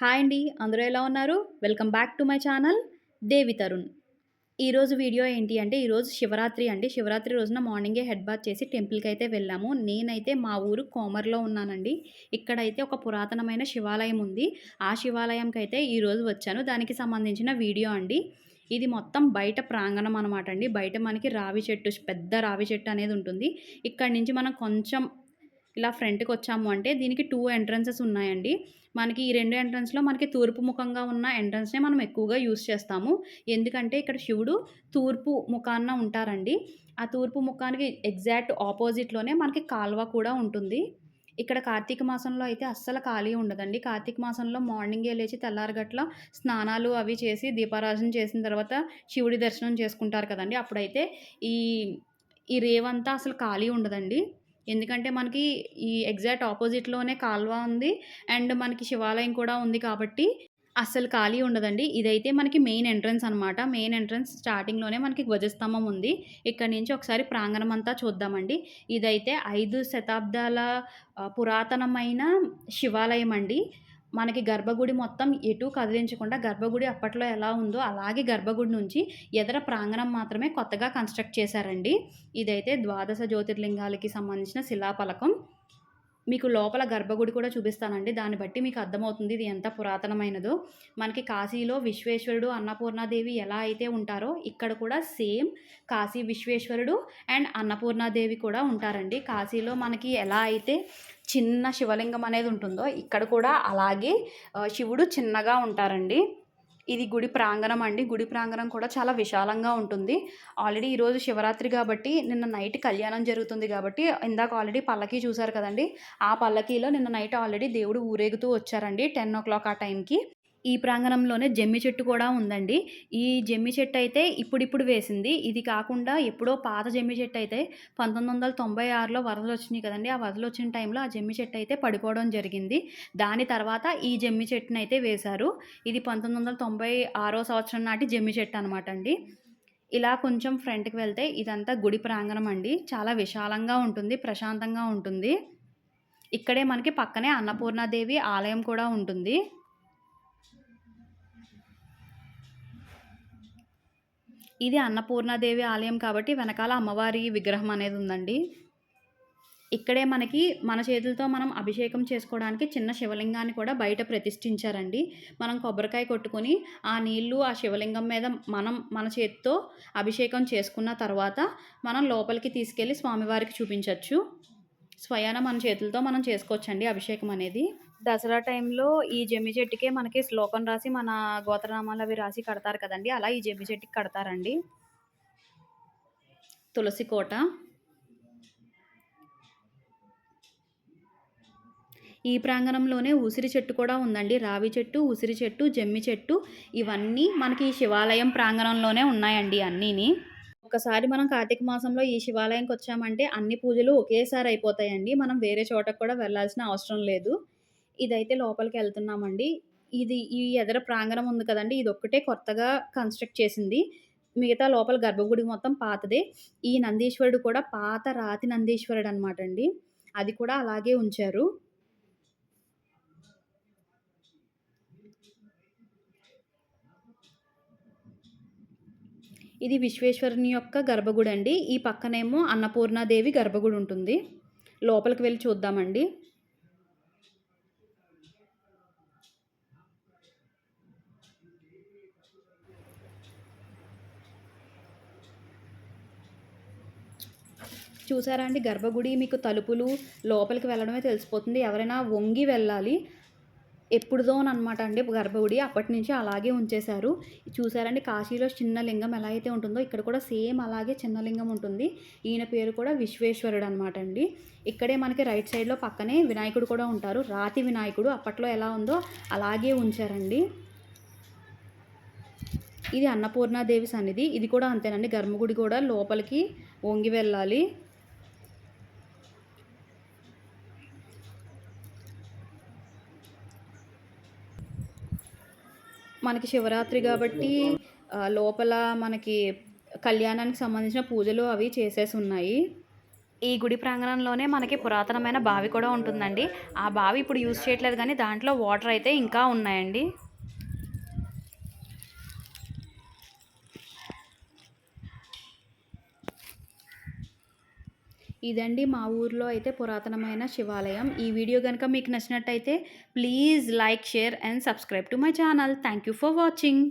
Hi అండి అందరూ ఎలా ఉన్నారు? Welcome back to my channel Devi Tarun. ఈరోజు వీడియో ఏంటి అంటే ఈరోజు శివరాత్రి అండి. శివరాత్రి రోజున మార్నింగే హెడ్ బాత్ చేసి టెంపుల్కి అయితే వెళ్ళాము. నేనైతే మా ఊరు కోమర్లో ఉన్నానండి. ఇక్కడైతే ఒక పురాతనమైన శివాలయం ఉంది. ఆ శివాలయంకి అయితే ఈరోజు వచ్చాను. దానికి సంబంధించిన వీడియో అండి. ఇది మొత్తం బయట ప్రాంగణం అనమాట అండి. బయట మనకి రావి చెట్టు పెద్ద రావి చెట్టు అనేది ఉంటుంది. ఇక్కడ నుంచి మనం కొంచెం ఇలా ఫ్రంట్కి వచ్చాము అంటే దీనికి టూ ఎంట్రన్సెస్ ఉన్నాయండి. మనకి ఈ రెండు ఎంట్రన్స్లో మనకి తూర్పు ముఖంగా ఉన్న ఎంట్రన్స్నే మనం ఎక్కువగా యూస్ చేస్తాము. ఎందుకంటే ఇక్కడ శివుడు తూర్పు ముఖాన్న ఉంటారండి. ఆ తూర్పు ముఖానికి ఎగ్జాక్ట్ ఆపోజిట్లోనే మనకి కాల్వ కూడా ఉంటుంది. ఇక్కడ కార్తీక మాసంలో అయితే అస్సలు ఖాళీ ఉండదండి. కార్తీక మాసంలో మార్నింగే లేచి తెల్లారగట్ల స్నానాలు అవి చేసి దీపారాధన చేసిన తర్వాత శివుడి దర్శనం చేసుకుంటారు కదండి. అప్పుడైతే ఈ ఈ రేవంతా అసలు ఖాళీ ఉండదండి. ఎందుకంటే మనకి ఈ ఎగ్జాక్ట్ ఆపోజిట్లోనే కాల్వ ఉంది అండ్ మనకి శివాలయం కూడా ఉంది కాబట్టి అస్సలు ఖాళీ ఉండదండి. ఇదైతే మనకి మెయిన్ ఎంట్రన్స్ అనమాట మెయిన్ ఎంట్రన్స్ స్టార్టింగ్లోనే మనకి ధ్వజస్తంభం ఉంది. ఇక్కడ నుంచి ఒకసారి ప్రాంగణం అంతా చూద్దామండి. ఇదైతే ఐదు శతాబ్దాల పురాతనమైన శివాలయం అండి. మనకి గర్భగుడి మొత్తం ఎటు కదిలించకుండా గర్భగుడి అప్పట్లో ఎలా ఉందో అలాగే గర్భగుడి నుంచి ఎదర ప్రాంగణం మాత్రమే కొత్తగా కన్స్ట్రక్ట్ చేశారండి. ఇదైతే ద్వాదశ జ్యోతిర్లింగాలకి సంబంధించిన శిలాఫలకం. మీకు లోపల గర్భగుడి కూడా చూపిస్తానండి. దాన్ని బట్టి మీకు అర్థమవుతుంది ఇది ఎంత పురాతనమైనదో. మనకి కాశీలో విశ్వేశ్వరుడు అన్నపూర్ణాదేవి ఎలా అయితే ఉంటారో ఇక్కడ కూడా సేమ్ కాశీ విశ్వేశ్వరుడు అండ్ అన్నపూర్ణాదేవి కూడా ఉంటారండి. కాశీలో మనకి ఎలా అయితే చిన్న శివలింగం అనేది ఉంటుందో ఇక్కడ కూడా అలాగే శివుడు చిన్నగా ఉంటారండి. ఇది గుడి ప్రాంగణం అండి. గుడి ప్రాంగణం కూడా చాలా విశాలంగా ఉంటుంది. ఆల్రెడీ ఈరోజు శివరాత్రి కాబట్టి నిన్న నైట్ కళ్యాణం జరుగుతుంది కాబట్టి ఇందాక ఆల్రెడీ పల్లకి చూసారు కదండి. ఆ పల్లకీలో నిన్న నైట్ ఆల్రెడీ దేవుడు ఊరేగుతూ వచ్చారండి. టెన్ ఓ క్లాక్ ఆ టైంకి. ఈ ప్రాంగణంలోనే జమ్మి చెట్టు కూడా ఉందండి. ఈ జమ్మి చెట్టు అయితే ఇప్పుడిప్పుడు వేసింది. ఇది కాకుండా ఎప్పుడో పాత జమ్మి చెట్టు అయితే పంతొమ్మిది వందల తొంభై ఆరులో వరదలు వచ్చినాయి కదండి. ఆ వరదలు వచ్చిన టైంలో ఆ జమ్మి చెట్టు అయితే పడిపోవడం జరిగింది. దాని తర్వాత ఈ జమ్మి చెట్టును అయితే వేశారు. ఇది పంతొమ్మిది వందల తొంభై ఆరో సంవత్సరం నాటి జమ్మి చెట్టు అనమాట అండి ఇలా కొంచెం ఫ్రంట్కి వెళ్తే ఇదంతా గుడి ప్రాంగణం అండి. చాలా విశాలంగా ఉంటుంది ప్రశాంతంగా ఉంటుంది. ఇక్కడే మనకి పక్కనే అన్నపూర్ణాదేవి ఆలయం కూడా ఉంటుంది. ఇది అన్నపూర్ణాదేవి ఆలయం కాబట్టి వెనకాల అమ్మవారి విగ్రహం అనేది ఉందండి. ఇక్కడే మనకి మన చేతులతో మనం అభిషేకం చేసుకోవడానికి చిన్న శివలింగాన్ని కూడా బయట ప్రతిష్ఠించారండి. మనం కొబ్బరికాయ కొట్టుకొని ఆ నీళ్ళు ఆ శివలింగం మీద మనం మన చేతితో అభిషేకం చేసుకున్న తర్వాత మనం లోపలికి తీసుకెళ్ళి స్వామివారికి చూపించవచ్చు స్వయాన మన చేతులతో మనం చేసుకోవచ్చండి అభిషేకం అనేది. దసరా టైంలో ఈ జమ్మి చెట్టుకే మనకి శ్లోకం రాసి మన గోత్రనామాలు అవి రాసి కడతారు కదండి. అలా ఈ జమ్మి చెట్టుకి కడతారండి. తులసి కోట. ఈ ప్రాంగణంలోనే ఉసిరి చెట్టు కూడా ఉందండి. రావి చెట్టు ఉసిరి చెట్టు జమ్మి చెట్టు ఇవన్నీ మనకి ఈ శివాలయం ప్రాంగణంలోనే ఉన్నాయండి అన్నీని. ఒకసారి మనం కార్తీక మాసంలో ఈ శివాలయంకి వచ్చామంటే అన్ని పూజలు ఒకేసారి అయిపోతాయండి. మనం వేరే చోటకు కూడా వెళ్ళాల్సిన అవసరం లేదు. ఇదైతే లోపలికి వెళ్తున్నామండి ఇది ఈ ఎదర ప్రాంగణం ఉంది కదండి ఇది ఒక్కటే కొత్తగా కన్స్ట్రక్ట్ చేసింది. మిగతా లోపల గర్భగుడి మొత్తం పాతదే. ఈ నందీశ్వరుడు కూడా పాత రాతి నందీశ్వరుడు అనమాట అండి అది కూడా అలాగే ఉంచారు. ఇది విశ్వేశ్వరుని యొక్క గర్భగుడి అండి ఈ పక్కనేమో అన్నపూర్ణాదేవి గర్భగుడి ఉంటుంది లోపలికి వెళ్ళి చూద్దామండి. చూసారా అండి? గర్భగుడి మీకు తలుపులు లోపలికి వెళ్ళడమే తెలిసిపోతుంది. ఎవరైనా వంగి వెళ్ళాలి. ఎప్పుడుదోనమాట అండి గర్భగుడి. అప్పటి నుంచి అలాగే ఉంచేశారు. చూసారండి కాశీలో చిన్న లింగం ఎలా అయితే ఉంటుందో ఇక్కడ కూడా సేమ్ అలాగే చిన్న లింగం ఉంటుంది. ఈయన పేరు కూడా విశ్వేశ్వరుడు అనమాట అండి. ఇక్కడే మనకి రైట్ సైడ్లో పక్కనే వినాయకుడు కూడా ఉంటారు. రాతి వినాయకుడు అప్పట్లో ఎలా ఉందో అలాగే ఉంచారండి. ఇది అన్నపూర్ణాదేవి సన్నిధి. ఇది కూడా అంతేనండి. గర్భగుడి కూడా లోపలికి వంగి వెళ్ళాలి. మనకి శివరాత్రి కాబట్టి లోపల మనకి కళ్యాణానికి సంబంధించిన పూజలు అవి చేసేసి ఉన్నాయి. ఈ గుడి ప్రాంగణంలోనే మనకి పురాతనమైన బావి కూడా ఉంటుందండి. ఆ బావి ఇప్పుడు యూజ్ చేయట్లేదు కానీ దాంట్లో వాటర్ అయితే ఇంకా ఉన్నాయండి. ఇదండి మా ఊర్లో అయితే పురాతనమైన శివాలయం. ఈ వీడియో కనుక మీకు నచ్చినట్టయితే please like share and subscribe to my channel. Thank you for watching.